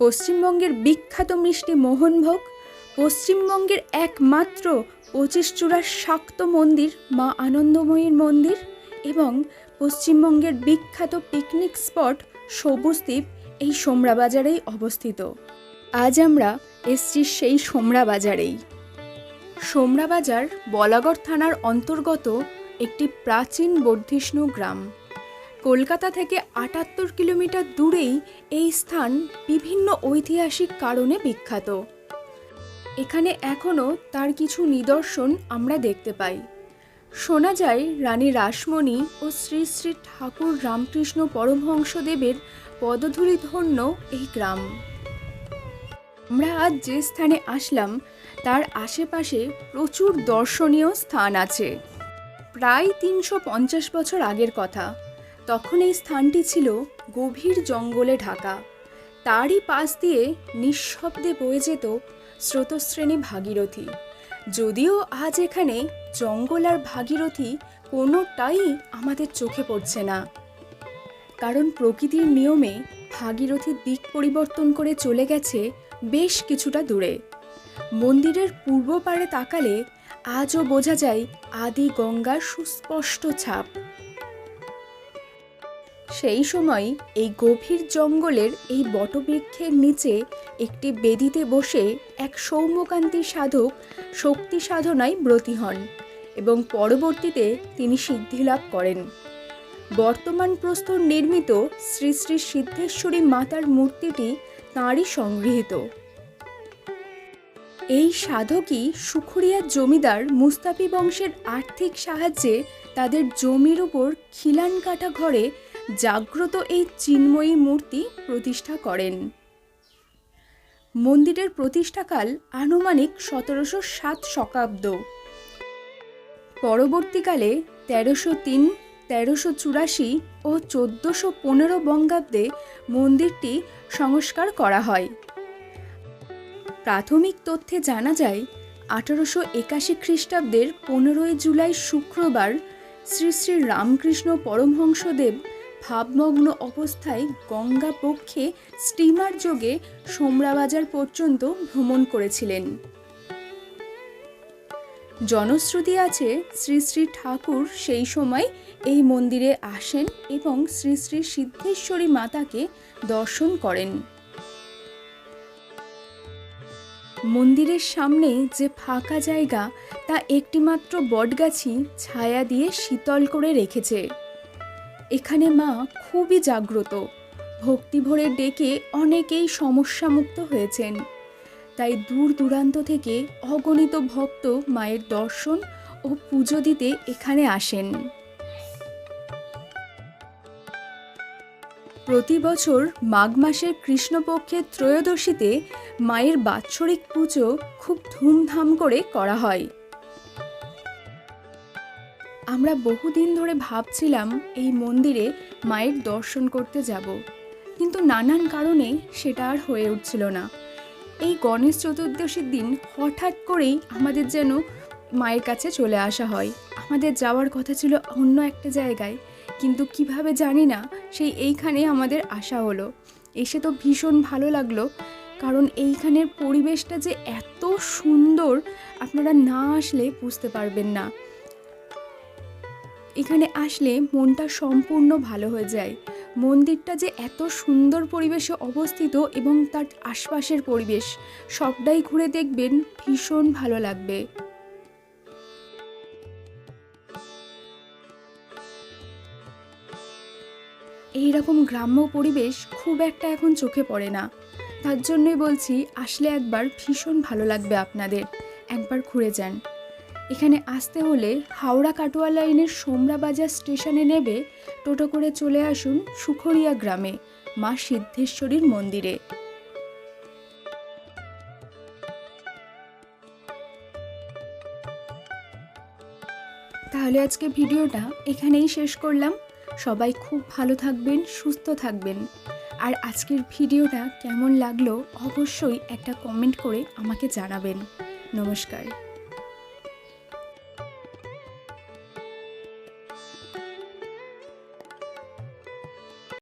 পশ্চিমবঙ্গের বিখ্যাত মিষ্টি মোহনভোগ, পশ্চিমবঙ্গের একমাত্র পঁচিশ চূড়ার শাক্ত মন্দির, মা আনন্দময়ীর মন্দির এবং পশ্চিমবঙ্গের বিখ্যাত পিকনিক স্পট সবুজ দ্বীপ এই সোমরা বাজারেই অবস্থিত। আজ আমরা এসছি সেই সোমরা বাজারেই সোমরা বাজার বলাগড় থানার অন্তর্গত একটি প্রাচীন বর্ধিষ্ণু গ্রাম। কলকাতা থেকে আটাত্তর কিলোমিটার দূরেই এই স্থান বিভিন্ন ঐতিহাসিক কারণে বিখ্যাত। এখানে এখনও তার কিছু নিদর্শন আমরা দেখতে পাই। শোনা যায় রানী রাসমণি ও শ্রী শ্রী ঠাকুর রামকৃষ্ণ পরমহংসদেবের পদধূলি ধন্য এই গ্রাম। আমরা আজ যে স্থানে আসলাম, তার আশেপাশে প্রচুর দর্শনীয় স্থান আছে। প্রায় তিনশো পঞ্চাশ বছর আগের কথা। তখন এই স্থানটি ছিল গভীর জঙ্গলে ঢাকা। তারই পাশ দিয়ে নিঃশব্দে বয়ে যেত স্রোতশ্রেণী ভাগীরথী। যদিও আজ এখানে জঙ্গল আর ভাগীরথী কোনোটাই আমাদের চোখে পড়ছে না। কারণ প্রকৃতির নিয়মে ভাগীরথীর দিক পরিবর্তন করে চলে গেছে বেশ কিছুটা দূরে। মন্দিরের পূর্ব পাড়ে তাকালে আজও বোঝা যায় আদি গঙ্গার সুস্পষ্ট ছাপ। সেই সময় এই গভীর জঙ্গলের এই বটবৃক্ষের নিচে একটি বেদিতে বসে এক সৌম্যকান্তি সাধক শক্তি সাধনায় ব্রতী হন এবং পরবর্তীতে তিনি সিদ্ধিলাভ করেন। বর্তমান প্রস্তর নির্মিত শ্রী শ্রী সিদ্ধেশ্বরী মাতার মূর্তিটি তাঁরই সংগৃহীত। এই সাধকই সুখুরিয়ার জমিদার মুস্তাফি বংশের আর্থিক সাহায্যে তাদের জমির উপর খিলান কাটা ঘরে জাগ্রত এই চিন্ময়ী মূর্তি প্রতিষ্ঠা করেন। মন্দিরের প্রতিষ্ঠাকাল আনুমানিক সতেরোশো সাত শতাব্দ পরবর্তীকালে তেরোশো তিন, তেরোশো চুরাশি ও চোদ্দোশো পনেরো বঙ্গাব্দে মন্দিরটি সংস্কার করা হয়। প্রাথমিক তথ্যে জানা যায়, আঠারোশো একাশি খ্রিস্টাব্দের পনেরোই জুলাই শুক্রবার শ্রী শ্রী রামকৃষ্ণ পরমহংসদেব ভাবমগ্ন অবস্থায় গঙ্গা পক্ষে স্টিমার যোগে সোমরাবাজার পর্যন্ত ভ্রমণ করেছিলেন। জনশ্রুতি আছে শ্রী শ্রী ঠাকুর সেই সময় এই মন্দিরে আসেন এবং শ্রী শ্রী সিদ্ধেশ্বরী মাতাকে দর্শন করেন। মন্দিরের সামনে যে ফাঁকা জায়গা, তা একটিমাত্র বটগাছি ছায়া দিয়ে শীতল করে রেখেছে। এখানে মা খুবই জাগ্রত। ভক্তি ভরে ডেকে অনেকেই সমস্যামুক্ত হয়েছেন। তাই দূর দূরান্ত থেকে অগণিত ভক্ত মায়ের দর্শন ও পুজো দিতে এখানে আসেন। প্রতি বছর মাঘ মাসের কৃষ্ণপক্ষের ত্রয়োদশীতে মায়ের বাৎসরিক পুজো খুব ধুমধাম করে করা হয়। আমরা বহুদিন ধরে ভাবছিলাম এই মন্দিরে মায়ের দর্শন করতে যাব। কিন্তু নানান কারণে সেটা আর হয়ে উঠছিল না। এই গণেশ চতুর্দশীর দিন হঠাৎ করেই আমাদের যেন মায়ের কাছে চলে আসা হয়। আমাদের যাওয়ার কথা ছিল অন্য একটা জায়গায়। কিন্তু কীভাবে জানি না, সেই এইখানে আমাদের আসা হলো। এসে তো ভীষণ ভালো লাগল, কারণ এইখানের পরিবেশটা যে এত সুন্দর, আপনারা না আসলে বুঝতে পারবেন না। এখানে আসলে মনটা সম্পূর্ণ ভালো হয়ে যায়। মন্দিরটা যে এত সুন্দর পরিবেশে অবস্থিত এবং তার আশপাশের পরিবেশ, সবটাই ঘুরে দেখবেন ভীষণ ভালো লাগবে। এই রকম গ্রাম্য পরিবেশ খুব একটা এখন চোখে পড়ে না। তার জন্যই বলছি, আসলে একবার ভীষণ ভালো লাগবে আপনাদের। একবার ঘুরে যান। এখানে আসতে হলে হাওড়া কাটোয়া লাইনের সোমরা বাজার স্টেশনে নেবে টোটো করে চলে আসুন সুখরিয়া গ্রামে, মা সিদ্ধেশ্বরীর মন্দিরে। তাহলে আজকে ভিডিওটা এখানেই শেষ করলাম। সবাই খুব ভালো থাকবেন, সুস্থ থাকবেন। আর আজকের ভিডিওটা কেমন লাগল অবশ্যই একটা কমেন্ট করে আমাকে জানাবেন। নমস্কার।